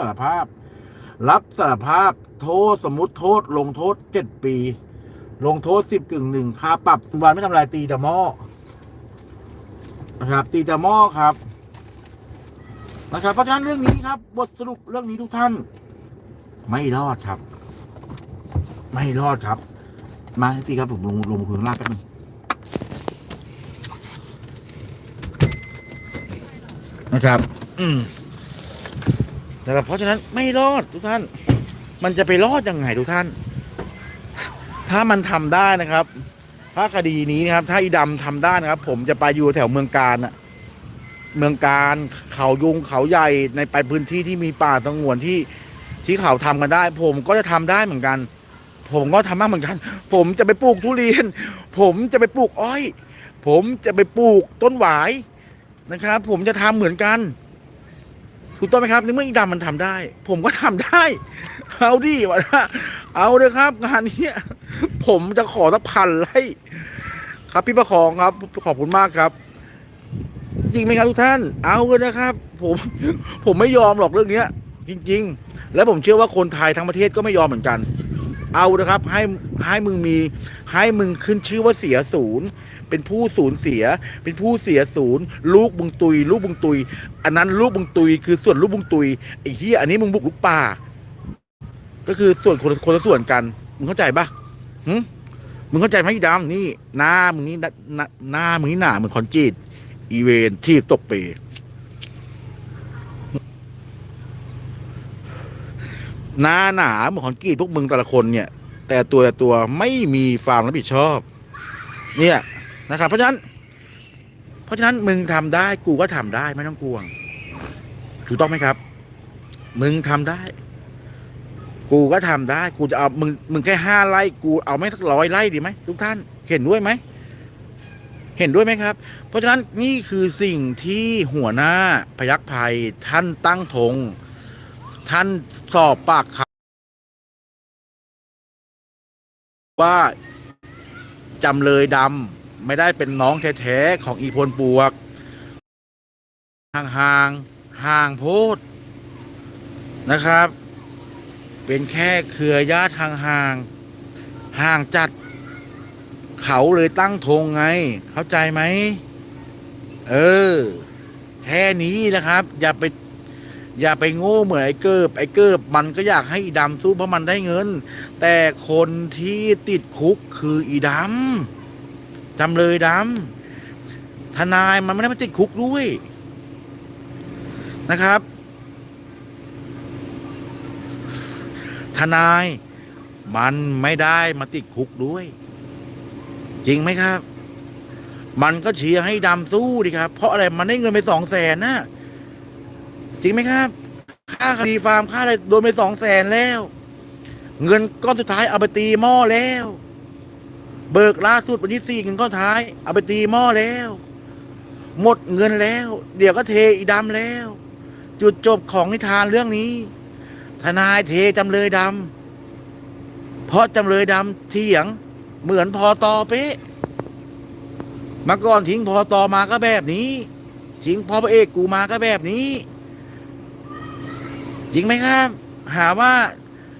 สารภาพ รับสารภาพโทษสมมติโทษ ลงโทษเจ็ดปี ลงโทษสิบกึ่งหนึ่งค่าปรับสุวรรณไม่ทำลายตีตะหม้อนะครับ ตีตะหม้อครับนะครับเพราะฉะนั้นเรื่องนี้ครับ บทสรุปเรื่องนี้ทุกท่าน ไม่รอดครับ ไม่รอดครับ มาสิครับผมลงลงมาคุยข้างล่างแป๊บนึงนะครับ อืม นะครับเพราะฉะนั้นไม่รอดทุกท่าน มันจะไปรอดยังไงทุกท่าน ถ้ามันทำได้นะครับ ถ้าคดีนี้นะครับ ถ้าอีดำทำได้นะครับ ผมจะไปอยู่แถวเมืองการอะเมืองการเขายุงเขาใหญ่ในไปพื้นที่ที่มีป่าสงวนที่ที่เขาทำกันได้ ผมก็จะทำได้เหมือนกัน ผมก็ทำบ้างเหมือนกัน ผมจะไปปลูกทุเรียน ผมจะไปปลูกอ้อย ผมจะไปปลูกต้นหวายนะครับ ผมจะทำเหมือนกัน ถูกต้องไหมครับในเมื่ออีดำมันทำได้ ผมก็ทำได้ เอาดิวะนะเอาเลยครับ งานนี้ผมจะขอสักพันไร่ครับพี่ประคองครับขอบคุณมากครับ จริงไหมครับทุกท่าน เอาเลยนะครับ ผมผมไม่ยอมหรอกเรื่องเนี้ย จริง ๆ และผมเชื่อว่าคนไทยทั้งประเทศก็ไม่ยอมเหมือนกัน เอานะครับ ให้ให้มึงมีให้มึงขึ้นชื่อว่าเสียศูนย์ เป็นผู้ศูนย์เสีย เป็นผู้เสียศูนย์ ลูกบุงตุย ลูกบุงตุย อันนั้นลูกบุงตุย คือส่วนลูกบุงตุยไอ้เหี้ยอันนี้มึงบุกลุกป่า ก็คือส่วนคนคนละส่วนกันมึงเข้าใจปะหึมึงเข้าใจไหมอีดำนี่หน้ามึงนี่หน้าหน้าหน้ามึงนี่หนาเหมือนคอนกรีตอีเวนที่ตบเปหน้าหนาเหมือนคอนกรีตพวกมึงแต่ละคนเนี่ย แต่ตัวแต่ตัวไม่มีความรับผิดชอบ เนี่ย นะครับ เพราะฉะนั้น เพราะฉะนั้นมึงทำได้กูก็ทำได้ไม่ต้องกลัวงถูกต้องไหมครับ มึงทำได้ กูก็ทำได้กูจะเอามึงมึงแค่ห้าไร่กูเอาไม่สักร้อยไร่ดีไหมทุกท่านเห็นด้วยไหมเห็นด้วยไหมครับ เพราะฉะนั้นนี่คือสิ่งที่หัวหน้าพยักภัยท่านตั้งธงท่านสอบปากคำว่าจำเลยดำ ไม่ได้เป็นน้องแท้ๆของอีพลปวก ห่างๆห่างโพดนะครับ เป็นแค่เครือญาติห่างๆห่างจัด เขาเลยตั้งธงไง เข้าใจไหม เออ แค่นี้นะครับ อย่าไปอย่าไปโง่เหมือนไอ้เกิบไอ้เกิบมันก็อยากให้อีดำสู้เพราะมันได้เงิน แต่คนที่ติดคุกคืออีดำ จำเลยดำทนายมันไม่ได้มาติดคุกด้วยนะครับ ทนายมันไม่ได้มาติดคุกด้วย จริงไหมครับ มันก็เชียร์ให้ดำสู้ดิครับ เพราะอะไรมันได้เงินไปสองแสนนะจริงไหมครับ ค่าคดีฟาร์มค่าอะไรโดนไปสองแสนแล้ว เงินก้อนสุดท้ายเอาไปตีหม้อแล้ว เบิกล่าสุดวันที่สี่เงินก้อนท้าย เอาไปตีหม้อแล้ว หมดเงินแล้ว เดี๋ยวก็เทอีดำแล้ว จุดจบของนิทานเรื่องนี้ ทนายเทจำเลยดำเพราะจำเลยดำเถียง เหมือนพอตอเป๊ะเมาก่อนทิ้งพอตอมาก็แบบนี้ ทิ้งพอพระเอกกูมาก็แบบนี้จริงไหมครับ หาว่า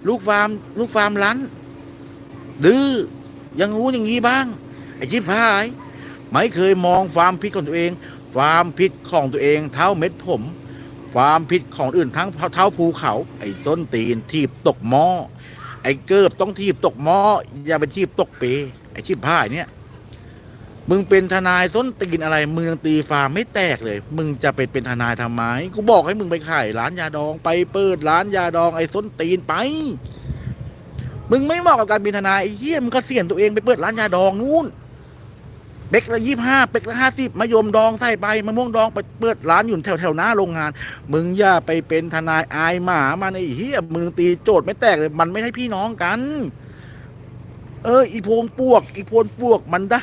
ลูกฟาร์ม ลูกฟาร์มลันดื้อ ยังรู้อย่างนี้บ้าง ไอ้ชิบหาย ไม่เคยมองความผิดของตัวเอง ความผิดของตัวเองเท่าเม็ดผม ความผิดของอื่นทั้งเท่าภูเขา ไอ้ส้นตีนทีบตกหม้อ ไอ้เกิบต้องทีบตกหม้อ อย่าไปทีบตกเป ไอ้ชิบหายเนี่ย มึงเป็นทนายส้นตีนอะไร มึงยังตีฟาร์มไม่แตกเลย มึงจะไปเป็นทนายทำไม กูบอกให้มึงไปขายร้านยาดอง ไปเปิดร้านยาดองไอ้ส้นตีนไป มึงไม่เหมาะกับการเป็นทนายไอ้เหี้ยมึงก็เสี่ยงตัวเองไปเปิดร้านยาดองนู่นเป็กละยี่ห้าเป็กละห้าสิบมะยมดองใส่ไปมะม่วงดองไปเปิดร้านอยู่แถวแถวหน้าโรงงาน มึงอย่าไปเป็นทนายอายหมามันไอ้เหี้ยมึงตีโจทย์ไม่แตกเลย มันไม่ใช่พี่น้องกัน เออ อีโพงปวก อีโพนปวกมันได้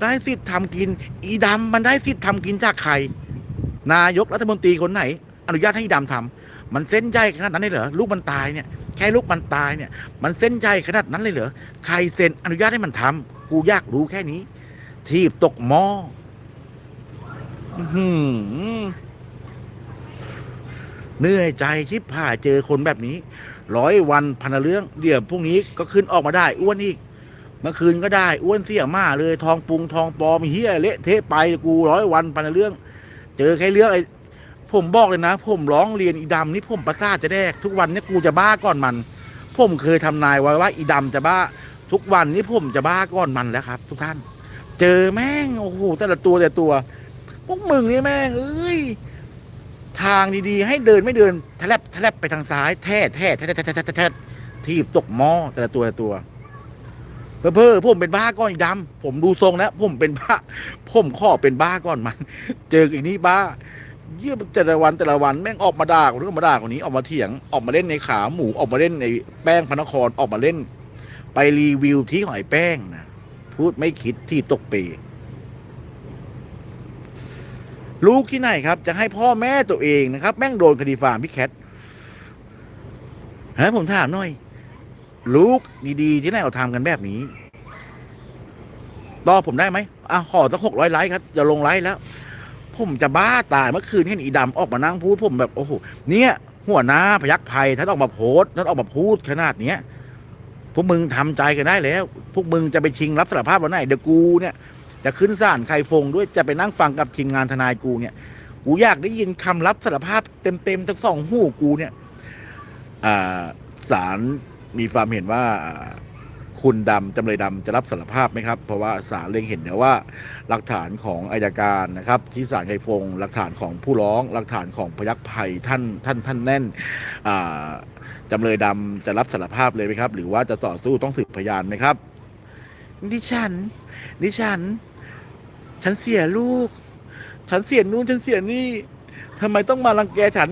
ได้สิทธิ์ทำกิน อีดำมันได้สิทธิ์ทำกินจากใครนายกรัฐมนตรีคนไหน อนุญาตให้อีดำทำ มันเส้นใหญ่ขนาดนั้นเลยเหรอลูกมันตายเนี่ยแค่ลูกมันตายเนี่ยมันเส้นใหญ่ขนาดนั้นเลยเหรอใครเซ็นอนุญาตให้มันทำกูอยากรู้แค่นี้ ทีบตกหม้อเหนื่อยใจชิบหาเจอคนแบบนี้ร้อยวันพันเรื่องเดี๋ยวพรุ่งนี้ก็ขึ้นออกมาได้ อ้วนอีกเมื่อคืนก็ได้อ้วนเสียมาเลย ทองปรุงทองปลอมเฮียเละเทะไปกูร้อยวันพันเรื่อง เจอแค่เรื่องไอ้ ผมบอกเลยนะ ผมร้องเรียนอีดำนี่ผมประสาทจะแดก ทุกวันนี้กูจะบ้าก่อนมัน ผมเคยทำนายไว้ว่าอีดำจะบ้า ทุกวันนี้ผมจะบ้าก่อนมันแล้วครับ ทุกท่าน เจอแม่งโอ้โหแต่ละตัวแต่ละตัวพวกมึงนี่แม่งเอ้ยทางดีๆ ให้เดินไม่เดินทะแลบทะแลบไปทางซ้ายแท้แท้แท้แท้แท้แท้แท้ทีบตกหม้อแต่ละตัวแต่ละตัวเพ้อเพ้อผมเป็นบ้าก่อนอีดำผมดูทรงแล้วผมเป็นบ้า ผมขอเป็นบ้าก่อนมัน เจออีนี่บ้า เยี่ยมแต่ละวันแต่ละวันแม่งออกมาด่าคนนู้ออกมาด่าคนนี้ออกมาเถียงออกมาเล่นในขาหมูออกมาเล่นในแป้งพระนครออกมาเล่น ไปรีวิวที่หอยแป้งนะพูดไม่คิดที่ตกเปลูกที่ไหนครับ จะให้พ่อแม่ตัวเองนะครับ แม่งโดนคดีฟาร์มพี่แคทฮะผมถามหน่อย ลูกดีๆ ที่ไหนเขาทำกันแบบนี้ตอบผมได้ไหมอะขอสักหกร้อยไลค์ครับ จะลงไลค์แล้ว ผมจะบ้าตายเมื่อคืนเห็นอีดำออกมานั่งพูดผมแบบโอ้โหเนี่ยหัวหน้าพยักภัยท่านออกมาโพสต์ท่านออกมาพูดขนาดเนี้ยพวกมึงทำใจกันได้แล้ว พวกมึงจะไปชิงรับสารภาพวันไหนเดี๋ยวกูเนี่ยจะขึ้นศาลใครฟงด้วยจะไปนั่งฟังกับทีมงานทนายกูเนี่ย กูอยากได้ยินคำรับสารภาพเต็มๆทั้งสองหูกูเนี่ยอ่าศาลมีความเห็นว่า คุณดำจำเลยดำจะรับสารภาพไหมครับ เพราะว่าศาลเล็งเห็นเนี่ยว่า หลักฐานของอายการนะครับที่ศาลไคฟง หลักฐานของผู้ร้อง หลักฐานของพยักภัยท่านท่านท่านแน่นอ่าจำเลยดำจะรับสารภาพเลยไหมครับ หรือว่าจะต่อสู้ต้องสืบพยานไหมครับ ดิฉัน ดิฉัน ฉันเสียลูก ฉันเสียนู่นฉันเสียนี่ทำไมต้องมารังแกฉัน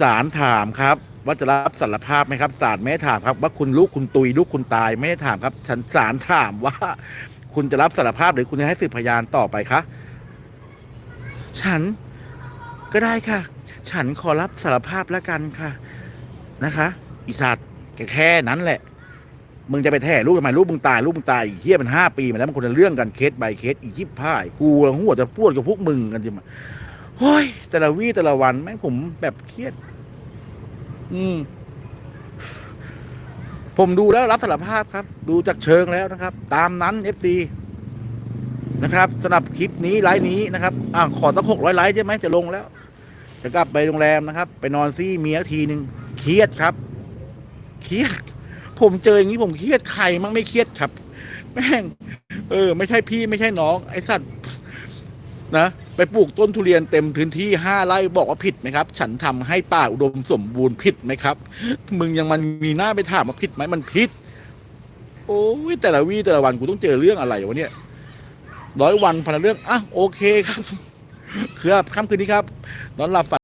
ศาลถามครับ ว่าจะรับสารภาพไหมครับศาลไม่ได้ถามครับ ว่าคุณลูกคุณตุยลูกคุณตายไม่ได้ถามครับฉันศาลถามว่า คุณจะรับสารภาพหรือคุณจะให้สืบพยานต่อไปคะฉันก็ได้ค่ะ ฉันขอรับสารภาพแล้วกันค่ะ นะคะอีสัตว์แค่แค่นั้นแหละ มึงจะไปแท้ลูกทำไมลูกมึงตายลูกมึงตายอีกเฮียมันห้าปีมาแล้วมันคนละเรื่องกันเคส by เคสอีกยิบพ่ายกูหัวจะพูดกับพวกมึงกันจิมาโอ้ยแต่ละวี่แต่ละวันแม่งผมแบบเครียด อืม ผมดูแล้วรับสารภาพครับ ดูจากเชิงแล้วนะครับ ตามนั้นเอฟซีนะครับสำหรับคลิปนี้ไลฟ์นี้นะครับอ่าขอตั้งหกร้อยไลฟ์ใช่ไหมจะลงแล้ว จะกลับไปโรงแรมนะครับ ไปนอนซี่เมียทีหนึ่งเครียดครับเครียดผมเจออย่างนี้ผมเครียดใครมั่งไม่เครียดครับ แม่ง เออ ไม่ใช่พี่ไม่ใช่น้อง ไอสัตว์นะ ไปปลูกต้นทุเรียนเต็มพื้นที่ห้าไร่บอกว่าผิดไหมครับ ฉันทำให้ป่าอุดมสมบูรณ์ผิดไหมครับ มึงยังมันมีหน้าไปถามว่าผิดไหมมันผิด โอ้ยแต่ละวี่แต่ละวันกูต้องเจอเรื่องอะไรวะเนี่ยร้อยวันพันเรื่องอะโอเคครับครับค่ำคืนนี้ครับนอนหลับฝัน